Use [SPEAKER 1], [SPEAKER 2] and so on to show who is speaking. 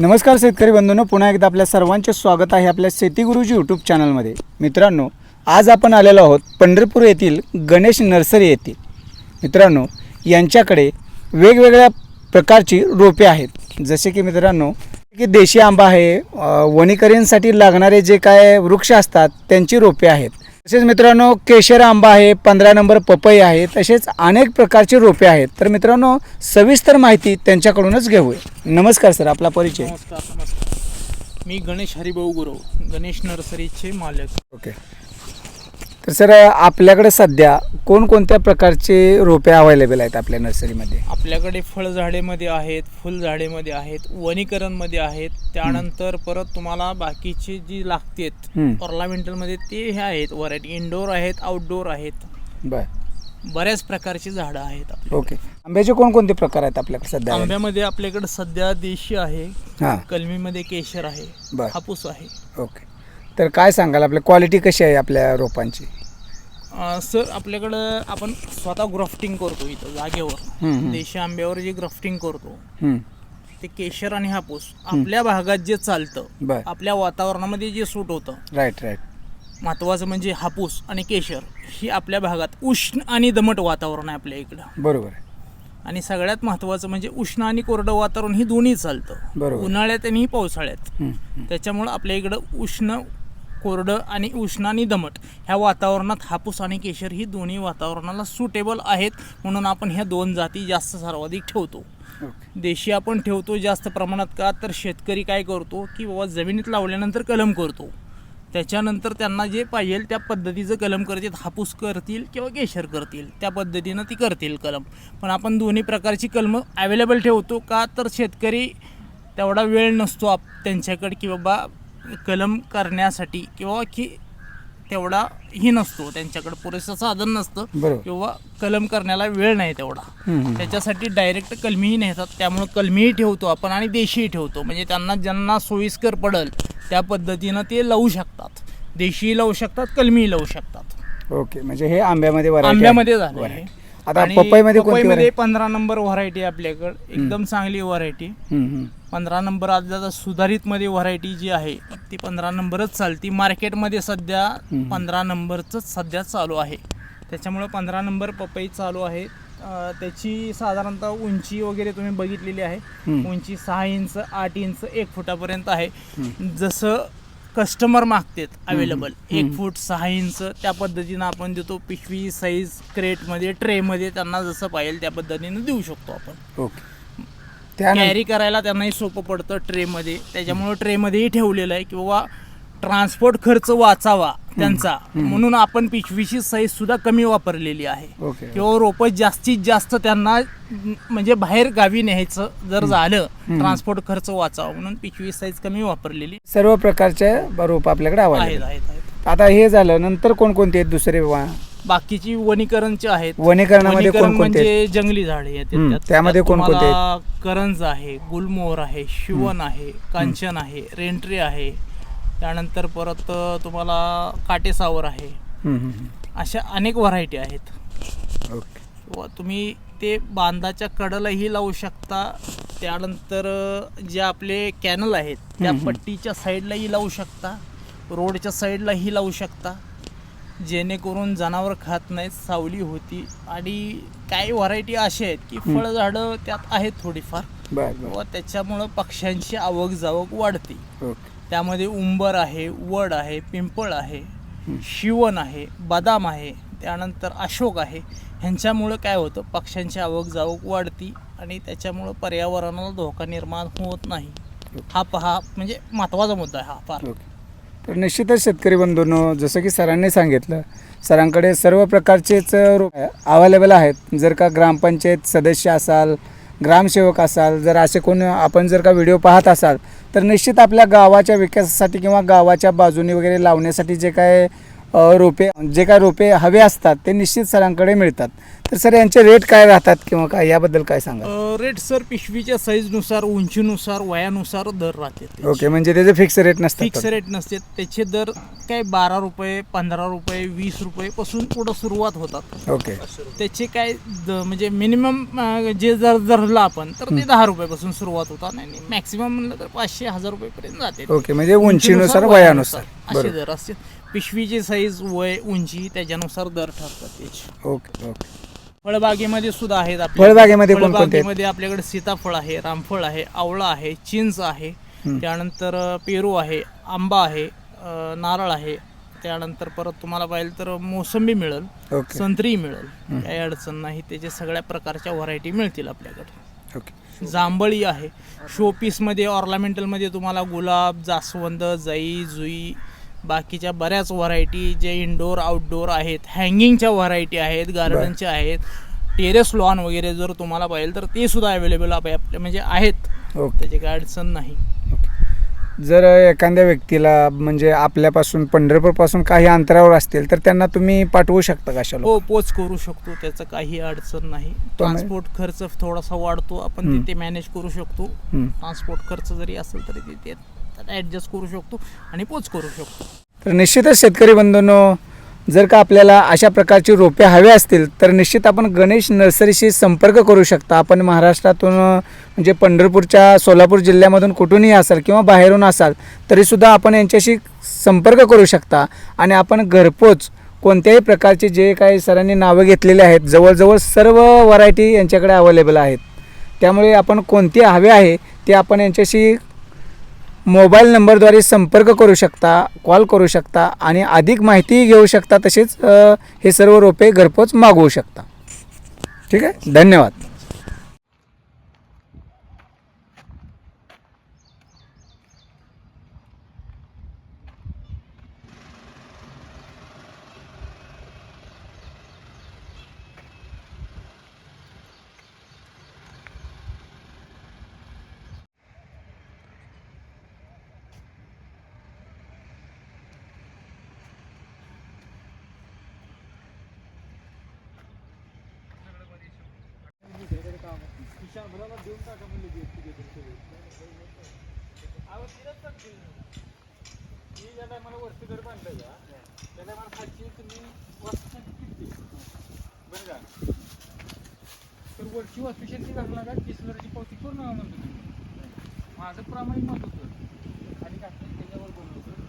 [SPEAKER 1] नमस्कार शेतकरी बंधूंनो पुन्हा एकदा आपल्या सर्वांचे स्वागत आहे आपल्या शेतीगुरुजी यूट्यूब चॅनलमध्ये मित्रांनो आज आपण आलेलो आहोत पंढरपूर येथील गणेश नर्सरी येथे मित्रांनो यांच्याकडे वेगवेगळ्या प्रकारची रोपे आहेत. जसे की मित्रांनो की देशी आंबा आहे अ, वनीकरींसाठी लागणारे जे काय वृक्ष असतात त्यांची रोपे आहेत. तसेच मित्रांनो केशर आंबा आहे पंधरा नंबर पपई आहे तसेच अनेक प्रकारचे रोपे आहेत. तर मित्रांनो सविस्तर माहिती त्यांच्याकडूनच घेऊया. नमस्कार सर आपला परिचय.
[SPEAKER 2] नमस्कार नमस्कार. मी गणेश हरिभाऊ गुरव गणेश नर्सरीचे मालक.
[SPEAKER 1] ओके. तर सर आपल्याकडे सध्या कोणकोणत्या प्रकारचे रोपे अवेलेबल आहेत आपल्या नर्सरीमध्ये
[SPEAKER 2] आपल्याकडे फळझाडेमध्ये आहेत फुलझाडेमध्ये आहेत वनीकरणमध्ये आहेत. त्यानंतर परत तुम्हाला बाकीचे जी लागतात. ऑर्नामेंटलमध्ये ते हे आहेत. व्हरायटी इनडोअर आहेत आउटडोअर आहेत.
[SPEAKER 1] बर.
[SPEAKER 2] बऱ्याच प्रकारची झाडं आहेत
[SPEAKER 1] ओके. आंब्याचे कोणकोणते प्रकार आहेत आपल्याकडे सध्या?
[SPEAKER 2] आंब्यामध्ये आपल्याकडे सध्या देशी आहे
[SPEAKER 1] हां.
[SPEAKER 2] कलमीमध्ये केशर आहे. हापूस आहे.
[SPEAKER 1] ओके. तर काय सांगाल आपल्या क्वालिटी कशी आहे आपल्या रोपांची?
[SPEAKER 2] सर आपल्याकडं आपण स्वतः ग्राफ्टिंग करतो इथं जागेवर. देशी आंब्यावर जे ग्राफ्टिंग करतो ते केशर आणि हापूस आपल्या भागात जे चालतं
[SPEAKER 1] बर.
[SPEAKER 2] आपल्या वातावरणामध्ये जे सूट होतं
[SPEAKER 1] राईट राईट
[SPEAKER 2] महत्वाचं म्हणजे हापूस आणि केशर ही आपल्या भागात उष्ण आणि दमट वातावरण आहे आपल्या इकडं.
[SPEAKER 1] बरोबर आहे.
[SPEAKER 2] आणि सगळ्यात महत्त्वाचं म्हणजे उष्ण आणि कोरडं वातावरण ही दोन्ही चालतं.
[SPEAKER 1] बरोबर.
[SPEAKER 2] उन्हाळ्यात आणि पावसाळ्यात.
[SPEAKER 1] हम्म.
[SPEAKER 2] त्याच्यामुळं आपल्या इकडं उष्ण कोरडं आणि उष्ण आणि दमट. ह्या वातावरणात हापूस आणि केशर ही दोन्ही वातावरणाला सुटेबल आहेत म्हणून आपण ह्या दोन जाती जास्त सर्वाधिक ठेवतो. देशी आपण ठेवतो जास्त प्रमाणात का? तर शेतकरी काय करतो की बाबा जमिनीत लावल्यानंतर कलम करतो. त्याच्यानंतर त्यांना जे पाहिजे त्या पद्धतीचं कलम करतील हापूस करतील किंवा केशर करतील त्या पद्धतीनं ती करतील कलम. पण आपण दोन्ही प्रकारची कलमं अवेलेबल ठेवतो का? तर शेतकरी तेवढा वेळ नसतो आप त्यांच्याकडे की बाबा कलम करण्यासाठी किंवा की तेवढा ही नसतो त्यांच्याकडे पुरेसं साधन नसतं
[SPEAKER 1] बरोबर.
[SPEAKER 2] किंवा कलम करण्याला वेळ नाही तेवढा. त्याच्यासाठी डायरेक्ट कलमीही नेतात त्यामुळं कलमीही ठेवतो आपण आणि देशीही ठेवतो म्हणजे त्यांना ज्यांना सोयीस्कर पडेल त्या पद्धतीनं ते लावू शकतात देशीही लावू शकतात कलमीही लावू शकतात
[SPEAKER 1] ओके म्हणजे हे आंब्यामध्ये variety आहे.
[SPEAKER 2] आंब्यामध्ये झालं
[SPEAKER 1] Variety. आता
[SPEAKER 2] आणि
[SPEAKER 1] पपईमध्ये कोणती
[SPEAKER 2] पपईमध्ये
[SPEAKER 1] variety?
[SPEAKER 2] पंधरा नंबर व्हरायटी आपल्याकडे. एकदम चांगली व्हरायटी
[SPEAKER 1] हम्म, हम्म.
[SPEAKER 2] पंधरा नंबर आता सुधारितमध्ये व्हरायटी जी आहे ती पंधरा नंबरच चालती. मार्केटमध्ये सध्या. पंधरा नंबरचंच सध्या चालू आहे. त्याच्यामुळं पंधरा नंबर पपई चालू आहे. अं, त्याची साधारणतः उंची वगैरे तुम्ही बघितलेली आहे.
[SPEAKER 1] हम्म.
[SPEAKER 2] उंची सहा इंच आठ इंच एक फुटापर्यंत आहे. जसं कस्टमर मागतात अवेलेबल एक फूट सहा इंच त्या पद्धतीनं आपण देतो पिशवी साईज क्रेटमध्ये ट्रेमध्ये त्यांना जसं पाहिजे त्या पद्धतीनं देऊ शकतो आपण.
[SPEAKER 1] ओके.
[SPEAKER 2] कॅरी करायला त्यांनाही सोपं पडतं ट्रेमध्ये त्याच्यामुळं ट्रेमध्येही ठेवलेलं आहे की बाबा ट्रान्सपोर्ट खर्च वाचावा त्यांचा. म्हणून आपण पिशवीची साईज सुद्धा कमी वापरलेली आहे. किंवा रोपं जास्तीत जास्त त्यांना म्हणजे बाहेर गावी न्यायचं जर झालं ट्रान्सपोर्ट खर्च वाचावा म्हणून पिशवी साईज कमी वापरलेली
[SPEAKER 1] सर्व प्रकारचे रोप आपल्याकडे
[SPEAKER 2] आहेत
[SPEAKER 1] आता हे झालं नंतर कोणकोणते आहेत दुसरे
[SPEAKER 2] बाकीची वनीकरणचे आहेत.
[SPEAKER 1] वनीकरणामध्ये?
[SPEAKER 2] म्हणजे जंगली झाडे आहेत.
[SPEAKER 1] त्यामध्ये कोणकोणते
[SPEAKER 2] करंज आहे गुलमोहर आहे शिवन आहे कांचन आहे रेंट्री आहे त्यानंतर परत तुम्हाला काटेसावर आहे. अशा अनेक व्हरायटी आहेत.
[SPEAKER 1] ओके.
[SPEAKER 2] किंवा तुम्ही ते बांधाच्या कडेलाही लावू शकता. त्यानंतर जे आपले कॅनल आहेत त्या पट्टीच्या साईडलाही लावू शकता. रोडच्या साईडलाही लावू शकता. जेणेकरून जनावर खात नाहीत सावली होती. आणि काही व्हरायटी अशा आहेत की फळझाडं त्यात आहेत थोडीफार. व त्याच्यामुळं पक्ष्यांची आवक जावक वाढते.
[SPEAKER 1] ओके.
[SPEAKER 2] त्यामध्ये उंबर आहे वड आहे पिंपळ आहे शिवण आहे बदाम आहे त्यानंतर अशोक आहे. ह्यांच्यामुळं काय होतं? पक्ष्यांची आवक जावक वाढती आणि त्याच्यामुळं पर्यावरणाला धोका निर्माण होत नाही. हा पहा म्हणजे महत्त्वाचा मुद्दा आहे हा फार.
[SPEAKER 1] तर निश्चितच शेतकरी बंधूंनो जसं की सरांनी सांगितलं सरांकडे सर्व प्रकारचेच अवेलेबल आहेत. जर का ग्रामपंचायत सदस्य असाल ग्रामसेवक असाल जर असे कोण आपण जर का व्हिडिओ पाहत असाल तर निश्चित आपल्या गावाच्या विकासासाठी किंवा गावाच्या बाजूने वगैरे लावण्यासाठी जे काय रोपे जे काय रोपे हवे असतात ते निश्चित सरांकडे मिळतात. तर सर यांचे रेट काय राहतात किंवा काय याबद्दल काय सांगा
[SPEAKER 2] रेट सर पिशवीच्या साईजनुसार उंचीनुसार वयानुसार दर राहते
[SPEAKER 1] ओके म्हणजे त्याचे फिक्स रेट
[SPEAKER 2] फिक्स
[SPEAKER 1] नसतात
[SPEAKER 2] रेट नसते. त्याचे दर काय बारा रुपये पंधरा रुपये वीस रुपये पासून पुढं सुरुवात होतात.
[SPEAKER 1] ओके
[SPEAKER 2] त्याचे काय द- म्हणजे मिनिमम जे जर धरलं आपण तर ते दहा रुपयापासून सुरुवात होतात आणि मॅक्सिमम म्हणलं तर पाचशे हजार रुपयेपर्यंत जाते.
[SPEAKER 1] ओके म्हणजे उंचीनुसार वयानुसार.
[SPEAKER 2] असे
[SPEAKER 1] बरोबर.
[SPEAKER 2] दर असते पिशवीची साईज वय उंची त्याच्यानुसार दर ठरतात त्याचे.
[SPEAKER 1] ओके ओके
[SPEAKER 2] फळबागेमध्ये सुद्धा आहेत आपल्या
[SPEAKER 1] फळबागेमध्ये कोणकोणते आहेत?
[SPEAKER 2] फळबागेमध्ये आपल्याकडे सीताफळ आहे रामफळ आहे आवळा आहे चिंच आहे त्यानंतर अ, पेरू आहे आंबा आहे अ, नारळ आहे त्यानंतर परत तुम्हाला पाहिजे तर मोसंबी मिळेल
[SPEAKER 1] ओके.
[SPEAKER 2] संत्री मिळेल. काही अडचण नाही त्याच्या सगळ्या प्रकारच्या व्हरायटी मिळतील आपल्याकडे.
[SPEAKER 1] ओके.
[SPEAKER 2] जांभळी आहे शोपीसमध्ये ऑर्नामेंटलमध्ये तुम्हाला गुलाब जास्वंद जाई जुई बाकीच्या बऱ्याच व्हरायटी जे इनडोअर आउटडोअर आहेत हँगिंगच्या व्हरायटी आहेत गार्डनच्या आहेत टेरेस लॉन वगैरे जर तुम्हाला पाहिजे तर ते सुद्धा अवेलेबल आपल्या म्हणजे आहेत.
[SPEAKER 1] ओके.
[SPEAKER 2] त्याची काय अडचण नाही.
[SPEAKER 1] जर एखाद्या व्यक्तीला म्हणजे आपल्यापासून पंढरपूरपासून काही अंतरावर असतील तर त्यांना तुम्ही पाठवू शकता का
[SPEAKER 2] हो पोच करू शकतो. त्याचं काही अडचण नाही. ट्रान्सपोर्ट खर्च थोडासा वाढतो. आपण. तिथे मॅनेज करू शकतो. ट्रान्सपोर्ट खर्च जरी असेल तरी तिथे ॲडजस्ट करू शकतो आणि पोच करू शकतो.
[SPEAKER 1] तर निश्चितच शेतकरी बंधूंनो जर का आपल्याला अशा प्रकारची रोपे हवे असतील तर निश्चित आपण गणेश नर्सरीशी संपर्क करू शकता. आपण महाराष्ट्रातून म्हणजे पंढरपूरच्या सोलापूर जिल्ह्यामधून कुठूनही असाल किंवा बाहेरून असाल तरीसुद्धा आपण यांच्याशी संपर्क करू शकता. आणि आपण घरपोच कोणत्याही प्रकारचे जे काही सरांनी नावं घेतलेली आहेत जवळजवळ सर्व व्हरायटी यांच्याकडे अवेलेबल आहेत. त्यामुळे आपण कोणती हवे आहे ते आपण यांच्याशी मोबाईल नंबरद्वारे संपर्क करू शकता कॉल करू शकता आणि अधिक माहितीही घेऊ शकता तसेच हे सर्व रोपे घरपोच मागवू शकता. ठीक आहे? धन्यवाद.
[SPEAKER 3] किशान भराला देऊन टाका म्हणले ती एसटी घेतली सगळी. आवड तिलाच टाकतील मी. ज्या बांधलं का त्या टायमाला खायची तुम्ही वस्तीसाठी किती बरं का? तर वरची वस्तीसाठी घालणार का? किसलरची पावती पूर्ण म्हणतो तुम्ही माझं प्रामाणिक मत होतं. आणि काय त्याच्यावर बोललो होतं.